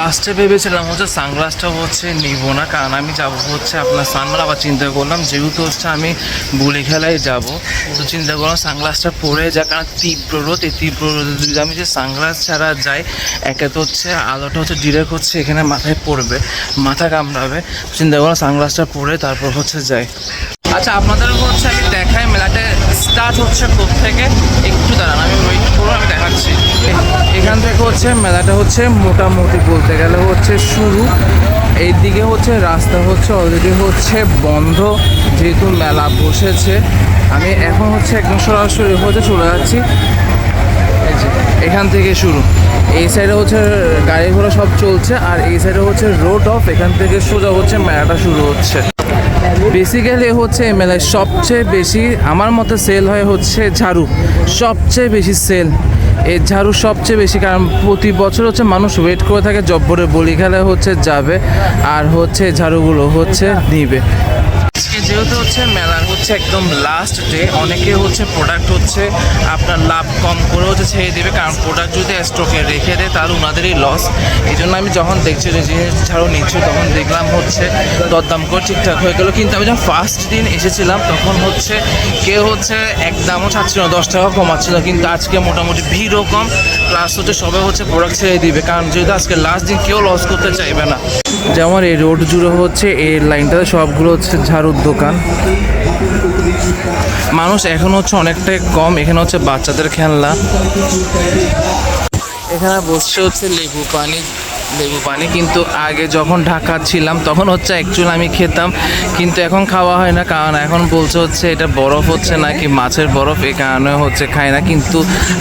ফার্স্টে ভেবেছিলাম হচ্ছে সানগ্লাসটা হচ্ছে নিব না, কারণ আমি যাব হচ্ছে আপনার সানগ্লাস, আবার চিন্তা করলাম যেহেতু হচ্ছে আমি বুলি খেলায় যাব, তো চিন্তা করলাম সানগ্লাসটা পরে যা কারণ তীব্র রোদ, এই তীব্র রোদে যদি আমি যে সানগ্লাস ছাড়া যাই, একে তো হচ্ছে আলোটা হচ্ছে ডিরেক্ট হচ্ছে এখানে মাথায় পড়বে, মাথা কামড়াবে চিন্তা করলাম সানগ্লাসটা পরে তারপর হচ্ছে যাই। আচ্ছা আপনাদের হচ্ছে আমি দেখাই, মেলাটা স্টার্ট হচ্ছে থেকে একটু দাঁড়ান, আমি ওয়েট করুন আমি দেখাচ্ছি। এখান থেকে হচ্ছে মেলাটা হচ্ছে মোটামুটি বলতে গেলে হচ্ছে শুরু। এইদিকে হচ্ছে রাস্তা হচ্ছে অলরেডি হচ্ছে বন্ধ, যেহেতু মেলা বসেছে। আমি এখন হচ্ছে একদম সরাসরি হচ্ছে চলে যাচ্ছি। এখান থেকে শুরু। এই সাইডে হচ্ছে গাড়ি ঘোড়া সব চলছে, আর এই সাইডে হচ্ছে রোড অফ এখান থেকে সোজা হচ্ছে মেলাটা শুরু হচ্ছে। বেসিক্যালি হচ্ছে মেলায় সবচেয়ে বেশি আমার মতে সেল হয় হচ্ছে ঝাড়ু। সবচেয়ে বেশি সেল এই ঝাড়ু সবচেয়ে বেশি কারণ প্রতি বছর হচ্ছে মানুষ ওয়েট করে থাকে, জব্বরে বলি খেলে হচ্ছে যাবে আর হচ্ছে ঝাড়ুগুলো হচ্ছে নিবে। আজকে যেহেতু হচ্ছে মেলার হচ্ছে একদম লাস্ট ডে অনেকে হচ্ছে প্রোডাক্ট হচ্ছে আপনার লাভ কম করে হচ্ছে ছেড়ে দেবে, কারণ প্রোডাক্ট যদি স্টকে রেখে দেয় তাহলে ওনাদেরই লস এই জন্য আমি যখন দেখছি যে জিনিস ছাড়াও নিচ্ছি, তখন দেখলাম হচ্ছে দরদাম করে ঠিকঠাক হয়ে গেলো। কিন্তু আমি যখন ফার্স্ট দিন এসেছিলাম, তখন হচ্ছে কেউ হচ্ছে একদমও ছাড়ছিল না, দশ টাকা কমাচ্ছিল কিন্তু আজকে মোটামুটি ভিড়ও কম প্লাস হচ্ছে সবাই হচ্ছে প্রোডাক্ট ছেড়ে দিবে। কারণ যেহেতু আজকে লাস্ট দিন কেউ লস করতে চাইবে না। যেমন এই রোড জুড়ে হচ্ছে, এই লাইনটাতে সবগুলো হচ্ছে ঝাড়ুর দোকান। মানুষ এখন হচ্ছে অনেকটাই কম, এখানে হচ্ছে বাচ্চাদের খেলনা। এখানে বসছে হচ্ছে লেবু পানি। লেবু পানি, কিন্তু আগে যখন ঢাকা ছিলাম তখন হচ্ছে অ্যাকচুয়ালি আমি খেতাম, কিন্তু এখন খাওয়া হয় না, কারণ এখন বলছে হচ্ছে এটা বরফ হচ্ছে না কি মাছের বরফ এই কারণে হচ্ছে খাই না, কিন্তু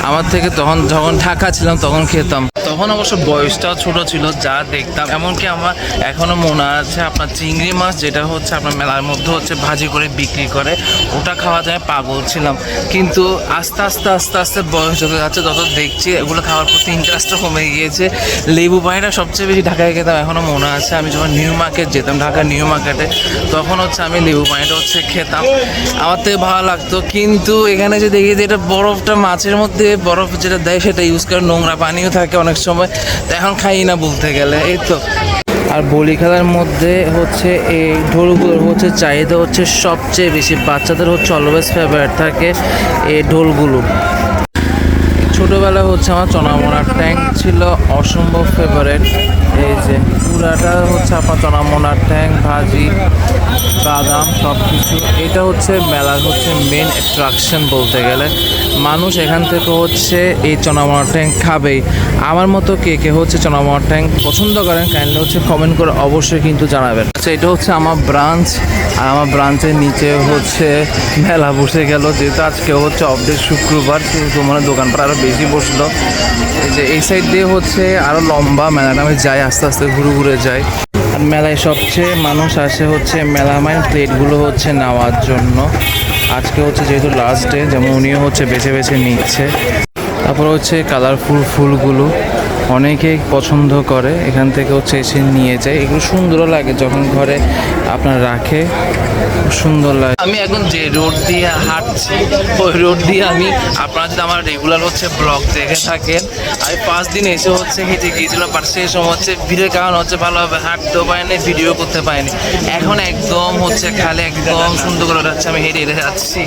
আমার থেকে তখন যখন ঢাকা ছিলাম তখন খেতাম। তখন অবশ্য বয়সটাও ছোট ছিল, যা দেখতাম। এমনকি আমার এখনও মনে আছে আপনার চিংড়ি মাছ, যেটা হচ্ছে আপনার মেলার মধ্যে হচ্ছে ভাজি করে বিক্রি করে, ওটা খাওয়া যায় পাগল ছিলাম। কিন্তু আস্তে আস্তে আস্তে আস্তে বয়স যত যাচ্ছে, তত দেখছি এগুলো খাওয়ার প্রতি ইন্টারেস্টও কমে গিয়েছে। লেবু পানিটা সবচেয়ে বেশি ঢাকায় খেতাম এখনও মনে আছে। আমি যখন নিউ মার্কেট যেতাম ঢাকা নিউ মার্কেটে, তখন হচ্ছে আমি লেবু পানিটা হচ্ছে খেতাম। আমার থেকে ভালো লাগতো, কিন্তু এখানে যে দেখি যে এটা বরফটা মাছের মধ্যে বরফ যেটা দেয়, সেটা ইউজ করে নোংরা পানিও থাকে অনেক সময়। তো এখন খাই না বলতে গেলে, এই তো। আর বলি খেলার মধ্যে হচ্ছে এই ঢোলগুলোর হচ্ছে চাহিদা হচ্ছে সবচেয়ে বেশি। বাচ্চাদের হচ্ছে অলওয়েজ ফেভারিট থাকে এই ঢোলগুলো। ছোটোবেলায় হচ্ছে আমার চনামোনার ট্যাঙ্ক ছিল অসম্ভব ফেভারেট এই যে পুরাটা হচ্ছে আপনার চনামোনার ট্যাঙ্ক ভাজি, বাদাম সব কিছু এটা হচ্ছে মেলার হচ্ছে মেন অ্যাট্রাকশন বলতে গেলে। মানুষ এখান থেকে হচ্ছে এই চনামোনার ট্যাঙ্ক খাবেই। আমার মতো কে কে হচ্ছে চনামোনার ট্যাঙ্ক পছন্দ করেন কাইন্ডলি হচ্ছে কমেন্ট করে অবশ্যই কিন্তু জানাবেন। আচ্ছা এটা হচ্ছে আমার ব্রাঞ্চ আর আমার ব্রাঞ্চের নিচে হচ্ছে মেলা বসে গেল। যেহেতু আজকে হচ্ছে অবধের শুক্রবার সেহেতু মানে দোকানপাট আরও বেশি বসল। এই যে এই সাইড দিয়ে হচ্ছে আরও লম্বা মেলাটা আমি যাই আস্তে আস্তে ঘুরে ঘুরে যাই আর মেলায় সবচেয়ে মানুষ আসে হচ্ছে মেলামাইন প্লেটগুলো হচ্ছে নেওয়ার জন্য। আজকে হচ্ছে যেহেতু লাস্ট ডে যেমন উনিও হচ্ছে বেছে বেছে নিচ্ছে। তারপর হচ্ছে কালারফুল ফুলগুলো। অনেকেই পছন্দ করে, এখান থেকে হচ্ছে এসে নিয়ে যায়। এগুলো সুন্দরও লাগে যখন ঘরে আপনার রাখে, সুন্দর লাগে। আমি এখন যে রোড দিয়ে হাঁটছি, ওই রোড দিয়ে আমি আপনারা যদি আমার রেগুলার হচ্ছে ব্লগ দেখে থাকেন, আমি পাঁচ দিন এসে হচ্ছে হেঁটে গিয়েছিলাম বাট সেই সময় হচ্ছে ভিড়ের কারণ হচ্ছে ভালোভাবে হাঁটতেও পারিনি, ভিডিও করতে পারিনি। এখন একদম হচ্ছে খালি একদম সুন্দর করে যাচ্ছে আমি হেঁটে হেঁটে যাচ্ছি।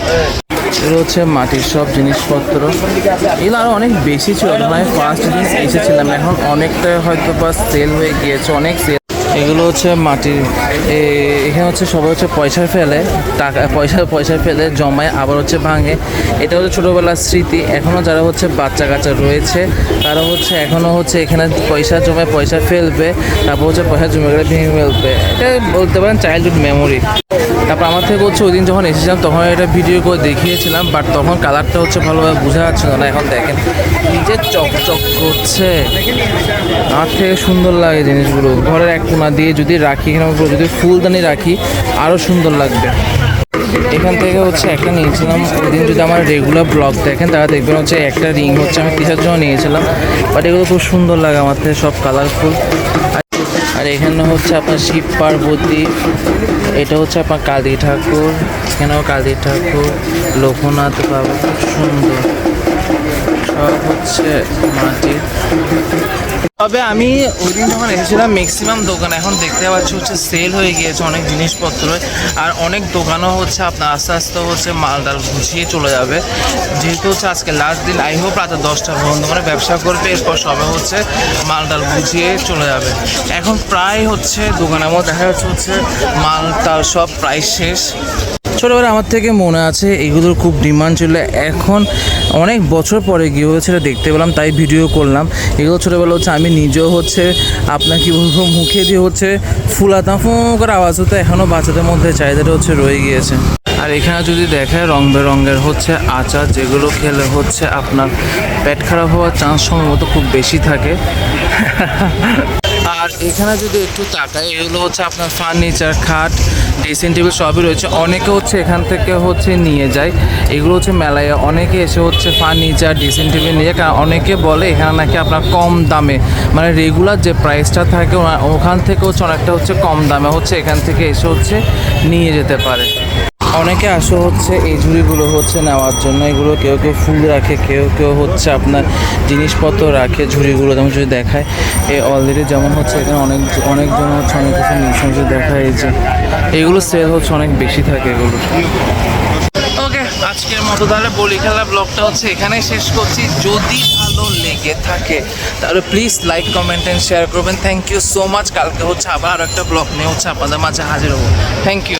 এগুলো হচ্ছে মাটির সব জিনিসপত্র। এগুলো আরও অনেক বেশি ছিল, আমি ফার্স্ট দিন এসেছিলাম। এখন অনেকটা হয়তো বা সেল হয়ে গিয়েছে, অনেক সেল এগুলো হচ্ছে মাটির এখানে হচ্ছে সবাই হচ্ছে পয়সা ফেলে, টাকা, পয়সা পয়সা ফেলে, জমায়, আবার হচ্ছে ভাঙে। এটা হচ্ছে ছোটোবেলার স্মৃতি। এখনও যারা হচ্ছে বাচ্চা কাচ্চা রয়েছে, তারা হচ্ছে এখনও হচ্ছে এখানে পয়সা জমায় পয়সা ফেলবে, তারপর হচ্ছে পয়সা জমে গেলে ভেঙে ফেলবে। এটা বলতে পারেন চাইল্ডহুড মেমোরি তারপর আমার থেকে হচ্ছে ওই দিন যখন এসেছিলাম, তখন এটা ভিডিও করে দেখিয়েছিলাম বাট তখন কালারটা হচ্ছে ভালোভাবে বোঝা যাচ্ছিল না। এখন দেখেন নিজে চকচক করছে। আমার থেকে সুন্দর লাগে জিনিসগুলো। ঘরের এক কোনা দিয়ে যদি রাখি, এখানে যদি ফুলদানি রাখি আরও সুন্দর লাগবে। এখান থেকে হচ্ছে একটা নিয়েছিলাম। ওই দিন যদি আমার রেগুলার ব্লগ দেখেন তারা দেখবেন হচ্ছে একটা রিং হচ্ছে, আমি কিসের জন্য নিয়েছিলাম। বাট এগুলো খুব সুন্দর লাগে আমার থেকে, সব কালারফুল আর এখানে হচ্ছে আপনার শিব পার্বতী, এটা হচ্ছে আপনার কালী ঠাকুর, এখানেও কালী ঠাকুর, লোকনাথ বাবু, খুব সুন্দর। সব হচ্ছে মাটির তবে আমি ওই দিন যখন এসেছিলাম ম্যাক্সিমাম দোকান এখন দেখতে পাচ্ছি হচ্ছে সেল হয়ে গিয়েছে অনেক জিনিসপত্র। আর অনেক দোকানও হচ্ছে আপনার আস্তে আস্তে হচ্ছে মালটাল গুছিয়ে চলে যাবে। যেহেতু হচ্ছে আজকে লাস্ট দিন আই হোপ রাতে দশটা বন্ধ করে ব্যবসা করবে, এরপর সবে হচ্ছে মালটাল গুছিয়ে চলে যাবে। এখন প্রায় হচ্ছে দোকানের মধ্যে দেখা যাচ্ছে হচ্ছে মালটাল সব প্রায় শেষ। ছোটোবেলা আমার থেকে মনে আছে, এগুলোর খুব ডিমান্ড ছিল। এখন অনেক বছর পরে গিয়ে হচ্ছে দেখতে পেলাম, তাই ভিডিও করলাম। এগুলো ছোটোবেলা হচ্ছে, আমি নিজেও হচ্ছে, আপনার কি বলব, মুখে দিয়ে হচ্ছে ফুলাতাম, ফু করে আওয়াজ হতো এখনও বাচ্চাদের মধ্যে চাহিদাটা হচ্ছে রয়ে গিয়েছে। আর এখানে যদি দেখায় রং বেরঙের হচ্ছে আচার, যেগুলো খেলে হচ্ছে আপনার পেট খারাপ হওয়ার চান্স সম্ভবত খুব বেশি থাকে। আর এখানে যদি একটু তাকাই, এগুলো হচ্ছে আপনার ফার্নিচার খাট ড্রেসিং টেবিল সবই রয়েছে। অনেকে হচ্ছে এখান থেকে হচ্ছে নিয়ে যায়। এগুলো হচ্ছে মেলায়। অনেকে এসে হচ্ছে ফার্নিচার ড্রেসিং টেবিল নিয়ে কারণ অনেকে বলে এখানে নাকি আপনার কম দামে। মানে রেগুলার যে প্রাইসটা থাকে ওখান থেকে হচ্ছে অনেকটা হচ্ছে কম দামে হচ্ছে এখান থেকে এসে হচ্ছে নিয়ে যেতে পারে। অনেকে আসে হচ্ছে, এই ঝুড়িগুলো হচ্ছে নেওয়ার জন্য। এগুলো কেউ কেউ ফুল রাখে, কেউ কেউ হচ্ছে আপনার জিনিসপত্র রাখে ঝুড়িগুলো, যেমন যদি দেখায়। এই অলরেডি যেমন হচ্ছে এখানে অনেক অনেকজন হচ্ছে, অনেক কিছু নিচে দেখায়, এই যে এগুলো সেল হচ্ছে অনেক বেশি থাকে এগুলো। ওকে, আজকের মতো তাহলে বলি খেলা ব্লগটা হচ্ছে এখানেই শেষ করছি। যদি ভালো লেগে থাকে, তাহলে please like comment and share করবেন। থ্যাংক ইউ সো মাচ কালকে হচ্ছে আবার একটা ব্লগ নিয়ে হচ্ছে আপনাদের মাঝে হাজির হব। Thank you